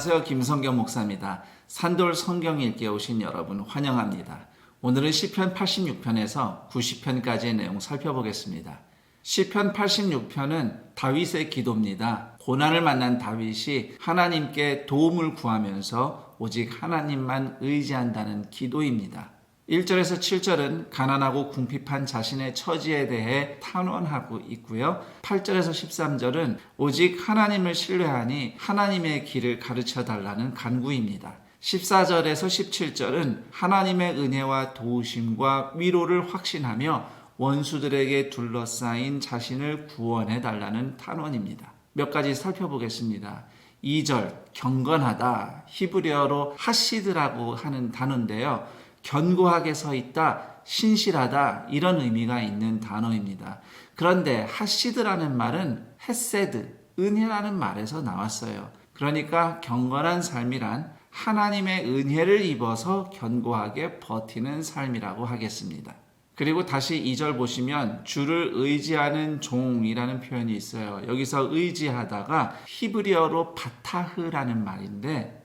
안녕하세요. 김성경 목사입니다. 산돌 성경 읽기에 오신 여러분 환영합니다. 오늘은 시편 86편에서 90편까지의 내용 살펴보겠습니다. 시편 86편은 다윗의 기도입니다. 고난을 만난 다윗이 하나님께 도움을 구하면서 오직 하나님만 의지한다는 기도입니다. 1절에서 7절은 가난하고 궁핍한 자신의 처지에 대해 탄원하고 있고요. 8절에서 13절은 오직 하나님을 신뢰하니 하나님의 길을 가르쳐 달라는 간구입니다. 14절에서 17절은 하나님의 은혜와 도우심과 위로를 확신하며 원수들에게 둘러싸인 자신을 구원해 달라는 탄원입니다. 몇 가지 살펴보겠습니다. 2절 경건하다 히브리어로 하시드라고 하는 단어인데요. 견고하게 서 있다, 신실하다 이런 의미가 있는 단어입니다. 그런데 하시드라는 말은 헤세드, 은혜라는 말에서 나왔어요. 그러니까 경건한 삶이란 하나님의 은혜를 입어서 견고하게 버티는 삶이라고 하겠습니다. 그리고 다시 2절 보시면 주를 의지하는 종이라는 표현이 있어요. 여기서 의지하다가 히브리어로 바타흐라는 말인데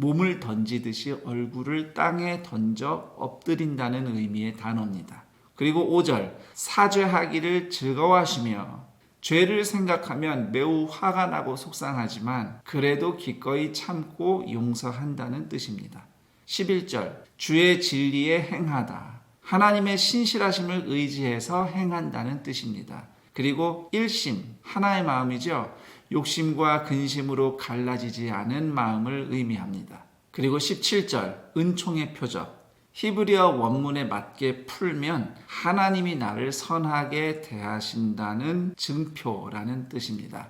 몸을 던지듯이 얼굴을 땅에 던져 엎드린다는 의미의 단어입니다. 그리고 5절 사죄하기를 즐거워하시며 죄를 생각하면 매우 화가 나고 속상하지만 그래도 기꺼이 참고 용서한다는 뜻입니다. 11절 주의 진리에 행하다. 하나님의 신실하심을 의지해서 행한다는 뜻입니다. 그리고 일심 하나의 마음이죠. 욕심과 근심으로 갈라지지 않은 마음을 의미합니다. 그리고 17절 은총의 표적 히브리어 원문에 맞게 풀면 하나님이 나를 선하게 대하신다는 증표라는 뜻입니다.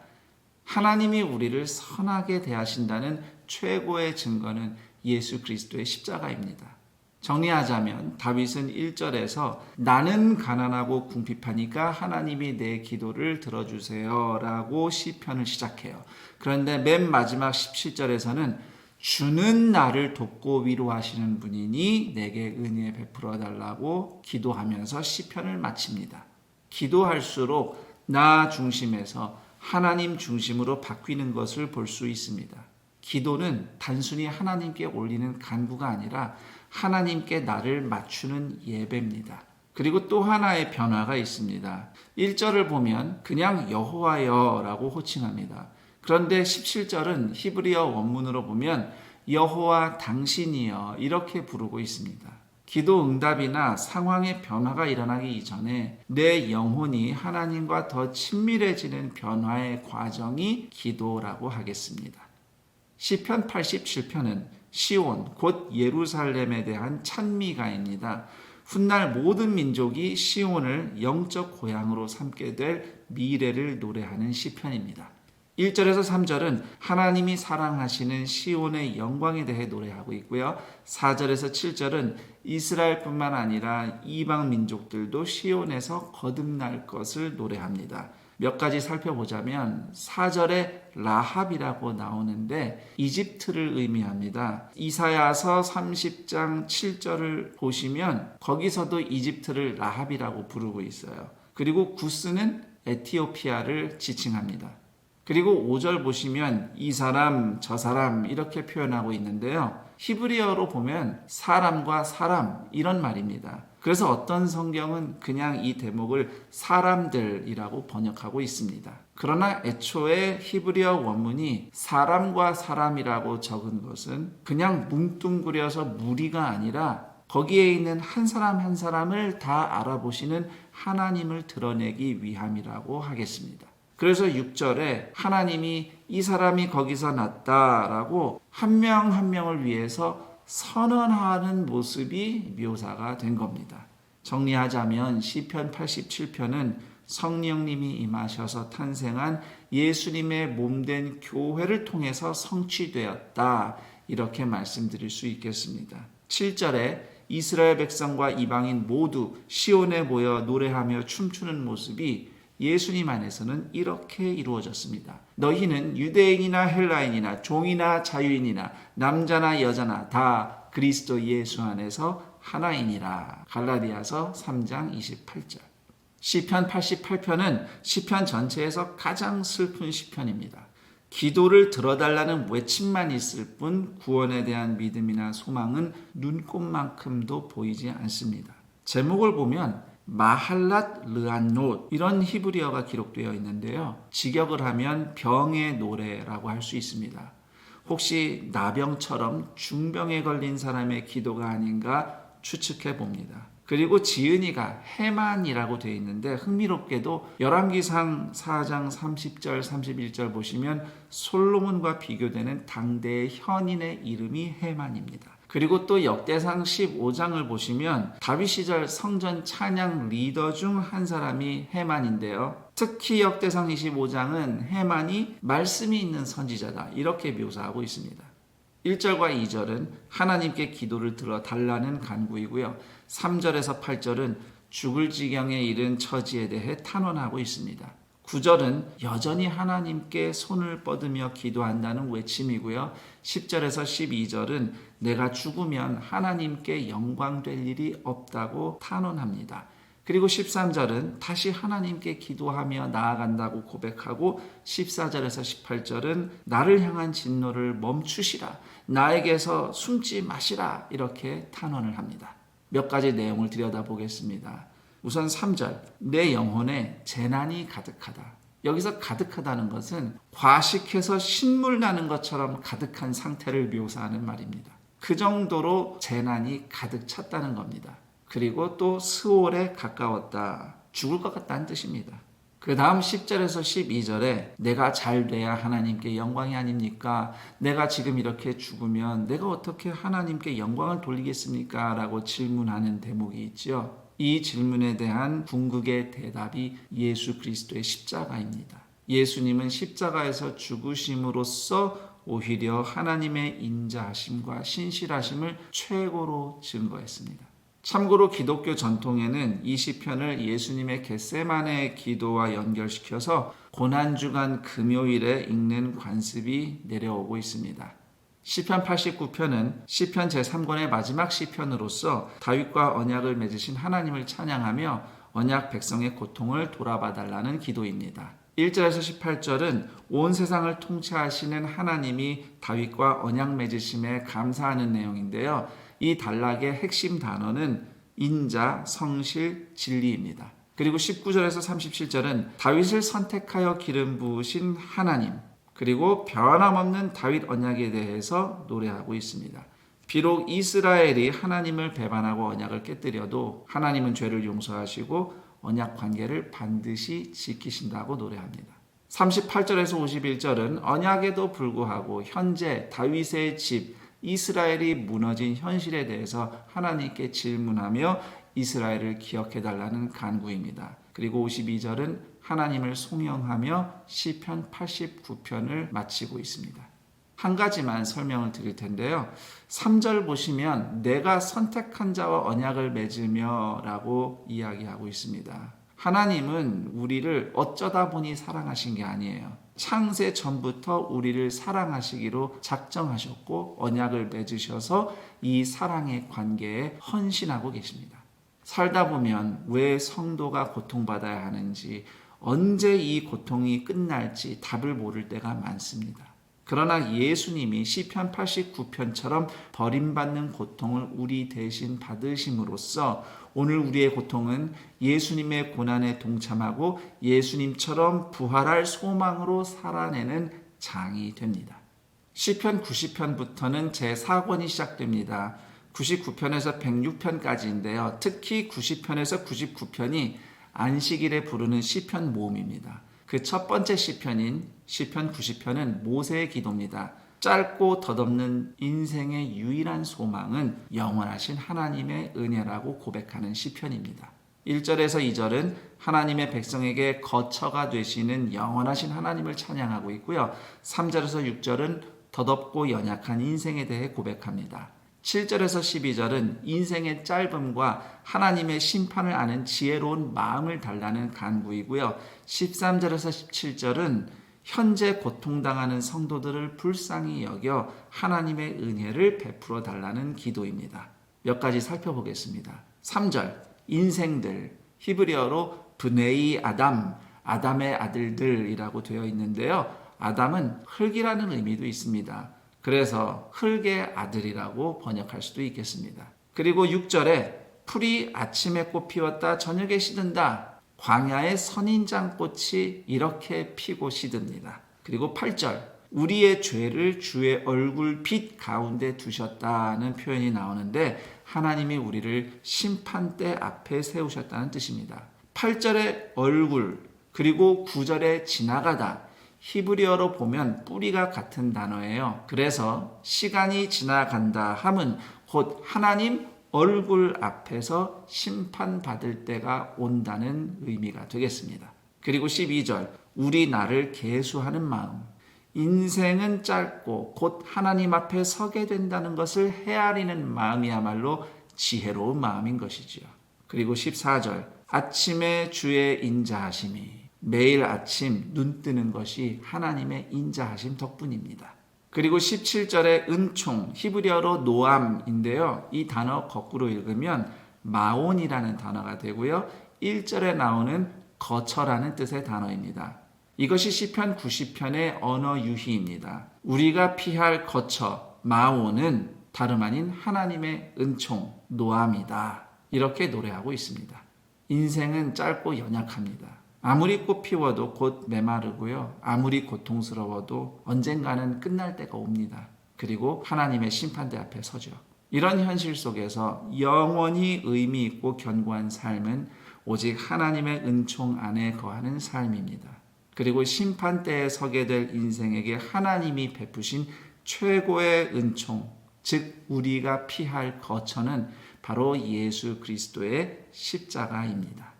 하나님이 우리를 선하게 대하신다는 최고의 증거는 예수 그리스도의 십자가입니다. 정리하자면 다윗은 1절에서 나는 가난하고 궁핍하니까 하나님이 내 기도를 들어주세요라고 시편을 시작해요. 그런데 맨 마지막 17절에서는 주는 나를 돕고 위로하시는 분이니 내게 은혜 베풀어 달라고 기도하면서 시편을 마칩니다. 기도할수록 나 중심에서 하나님 중심으로 바뀌는 것을 볼 수 있습니다. 기도는 단순히 하나님께 올리는 간구가 아니라 하나님께 나를 맞추는 예배입니다. 그리고 또 하나의 변화가 있습니다. 1절을 보면 그냥 여호와여라고 호칭합니다. 그런데 17절은 히브리어 원문으로 보면 여호와 당신이여 이렇게 부르고 있습니다. 기도 응답이나 상황의 변화가 일어나기 이전에 내 영혼이 하나님과 더 친밀해지는 변화의 과정이 기도라고 하겠습니다. 시편 87편은 시온 곧 예루살렘에 대한 찬미가입니다. 훗날 모든 민족이 시온을 영적 고향으로 삼게 될 미래를 노래하는 시편입니다. 1절에서 3절은 하나님이 사랑하시는 시온의 영광에 대해 노래하고 있고요. 4절에서 7절은 이스라엘뿐만 아니라 이방 민족들도 시온에서 거듭날 것을 노래합니다. 몇 가지 살펴보자면 4절에 라합이라고 나오는데 이집트를 의미합니다. 이사야서 30장 7절을 보시면 거기서도 이집트를 라합이라고 부르고 있어요. 그리고 구스는 에티오피아를 지칭합니다. 그리고 5절 보시면 이 사람, 저 사람 이렇게 표현하고 있는데요. 히브리어로 보면 사람과 사람 이런 말입니다. 그래서 어떤 성경은 그냥 이 대목을 사람들이라고 번역하고 있습니다. 그러나 애초에 히브리어 원문이 사람과 사람이라고 적은 것은 그냥 뭉뚱그려서 무리가 아니라 거기에 있는 한 사람 한 사람을 다 알아보시는 하나님을 드러내기 위함이라고 하겠습니다. 그래서 6절에 하나님이 이 사람이 거기서 났다라고 한 명한 명을 위해서 선언하는 모습이 묘사가 된 겁니다. 정리하자면 시편 87편은 성령님이 임하셔서 탄생한 예수님의 몸된 교회를 통해서 성취되었다. 이렇게 말씀드릴 수 있겠습니다. 7절에 이스라엘 백성과 이방인 모두 시온에 모여 노래하며 춤추는 모습이 예수님 안에서는 이렇게 이루어졌습니다. 너희는 유대인이나 헬라인이나 종이나 자유인이나 남자나 여자나 다 그리스도 예수 안에서 하나이니라. 갈라디아서 3장 28절. 시편 88편은 시편 전체에서 가장 슬픈 시편입니다. 기도를 들어달라는 외침만 있을 뿐 구원에 대한 믿음이나 소망은 눈꽃만큼도 보이지 않습니다. 제목을 보면 마할랏 르안노 이런 히브리어가 기록되어 있는데요. 직역을 하면 병의 노래라고 할 수 있습니다. 혹시 나병처럼 중병에 걸린 사람의 기도가 아닌가 추측해 봅니다. 그리고 지은이가 해만이라고 되어 있는데 흥미롭게도 열왕기상 4장 30절 31절 보시면 솔로몬과 비교되는 당대의 현인의 이름이 해만입니다. 그리고 또 역대상 15장을 보시면 다윗 시절 성전 찬양 리더 중 한 사람이 해만인데요. 특히 역대상 25장은 해만이 말씀이 있는 선지자다. 이렇게 묘사하고 있습니다. 1절과 2절은 하나님께 기도를 들어 달라는 간구이고요. 3절에서 8절은 죽을 지경에 이른 처지에 대해 탄원하고 있습니다. 9절은 여전히 하나님께 손을 뻗으며 기도한다는 외침이고요. 10절에서 12절은 내가 죽으면 하나님께 영광될 일이 없다고 탄원합니다. 그리고 13절은 다시 하나님께 기도하며 나아간다고 고백하고 14절에서 18절은 나를 향한 진노를 멈추시라. 나에게서 숨지 마시라. 이렇게 탄원을 합니다. 몇 가지 내용을 들여다보겠습니다. 우선 3절. 내 영혼에 재난이 가득하다. 여기서 가득하다는 것은 과식해서 신물 나는 것처럼 가득한 상태를 묘사하는 말입니다. 그 정도로 재난이 가득 찼다는 겁니다. 그리고 또 스월에 가까웠다. 죽을 것 같다는 뜻입니다. 그 다음 10절에서 12절에 내가 잘 돼야 하나님께 영광이 아닙니까? 내가 지금 이렇게 죽으면 내가 어떻게 하나님께 영광을 돌리겠습니까? 라고 질문하는 대목이 있죠. 이 질문에 대한 궁극의 대답이 예수 그리스도의 십자가입니다. 예수님은 십자가에서 죽으심으로써 오히려 하나님의 인자하심과 신실하심을 최고로 증거했습니다. 참고로 기독교 전통에는 이 시편을 예수님의 겟세만의 기도와 연결시켜서 고난주간 금요일에 읽는 관습이 내려오고 있습니다. 시편 89편은 시편 제3권의 마지막 시편으로서 다윗과 언약을 맺으신 하나님을 찬양하며 언약 백성의 고통을 돌아봐 달라는 기도입니다. 1절에서 18절은 온 세상을 통치하시는 하나님이 다윗과 언약 맺으심에 감사하는 내용인데요. 이 단락의 핵심 단어는 인자, 성실, 진리입니다. 그리고 19절에서 37절은 다윗을 선택하여 기름 부으신 하나님, 그리고 변함없는 다윗 언약에 대해서 노래하고 있습니다. 비록 이스라엘이 하나님을 배반하고 언약을 깨뜨려도 하나님은 죄를 용서하시고 언약 관계를 반드시 지키신다고 노래합니다. 38절에서 51절은 언약에도 불구하고 현재 다윗의 집 이스라엘이 무너진 현실에 대해서 하나님께 질문하며 이스라엘을 기억해 달라는 간구입니다. 그리고 52절은 하나님을 송영하며 시편 89편을 마치고 있습니다. 한 가지만 설명을 드릴 텐데요. 3절 보시면 내가 선택한 자와 언약을 맺으며라고 이야기하고 있습니다. 하나님은 우리를 어쩌다 보니 사랑하신 게 아니에요. 창세 전부터 우리를 사랑하시기로 작정하셨고 언약을 맺으셔서 이 사랑의 관계에 헌신하고 계십니다. 살다 보면 왜 성도가 고통받아야 하는지 언제 이 고통이 끝날지 답을 모를 때가 많습니다. 그러나 예수님이 시편 89편처럼 버림받는 고통을 우리 대신 받으심으로써 오늘 우리의 고통은 예수님의 고난에 동참하고 예수님처럼 부활할 소망으로 살아내는 장이 됩니다. 시편 90편부터는 제 4권이 시작됩니다. 99편에서 106편까지인데요. 특히 90편에서 99편이 안식일에 부르는 시편 모음입니다. 그 첫 번째 시편인 시편 90편은 모세의 기도입니다. 짧고 덧없는 인생의 유일한 소망은 영원하신 하나님의 은혜라고 고백하는 시편입니다. 1절에서 2절은 하나님의 백성에게 거처가 되시는 영원하신 하나님을 찬양하고 있고요. 3절에서 6절은 덧없고 연약한 인생에 대해 고백합니다. 7절에서 12절은 인생의 짧음과 하나님의 심판을 아는 지혜로운 마음을 달라는 간구이고요. 13절에서 17절은 현재 고통당하는 성도들을 불쌍히 여겨 하나님의 은혜를 베풀어 달라는 기도입니다. 몇 가지 살펴보겠습니다. 3절 인생들 히브리어로 브네이 아담 아담의 아들들이라고 되어 있는데요. 아담은 흙이라는 의미도 있습니다. 그래서 흙의 아들이라고 번역할 수도 있겠습니다. 그리고 6절에 풀이 아침에 꽃 피웠다 저녁에 시든다. 광야의 선인장꽃이 이렇게 피고 시듭니다. 그리고 8절 우리의 죄를 주의 얼굴 빛 가운데 두셨다는 표현이 나오는데 하나님이 우리를 심판대 앞에 세우셨다는 뜻입니다. 8절의 얼굴 그리고 9절에 지나가다 히브리어로 보면 뿌리가 같은 단어예요. 그래서 시간이 지나간다 함은 곧 하나님 얼굴 앞에서 심판받을 때가 온다는 의미가 되겠습니다. 그리고 12절 우리 나를 계수하는 마음 인생은 짧고 곧 하나님 앞에 서게 된다는 것을 헤아리는 마음이야말로 지혜로운 마음인 것이지요. 그리고 14절 아침에 주의 인자하심이 매일 아침 눈 뜨는 것이 하나님의 인자하심 덕분입니다. 그리고 17절에 은총, 히브리어로 노암인데요. 이 단어 거꾸로 읽으면 마온이라는 단어가 되고요. 1절에 나오는 거처라는 뜻의 단어입니다. 이것이 시편 90편의 언어 유희입니다. 우리가 피할 거처, 마온은 다름 아닌 하나님의 은총, 노암이다. 이렇게 노래하고 있습니다. 인생은 짧고 연약합니다. 아무리 꽃 피워도 곧 메마르고요. 아무리 고통스러워도 언젠가는 끝날 때가 옵니다. 그리고 하나님의 심판대 앞에 서죠. 이런 현실 속에서 영원히 의미 있고 견고한 삶은 오직 하나님의 은총 안에 거하는 삶입니다. 그리고 심판대에 서게 될 인생에게 하나님이 베푸신 최고의 은총, 즉 우리가 피할 거처는 바로 예수 그리스도의 십자가입니다.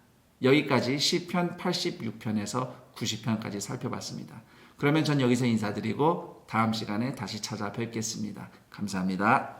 여기까지 시편 86편에서 90편까지 살펴봤습니다. 그러면 전 여기서 인사드리고 다음 시간에 다시 찾아뵙겠습니다. 감사합니다.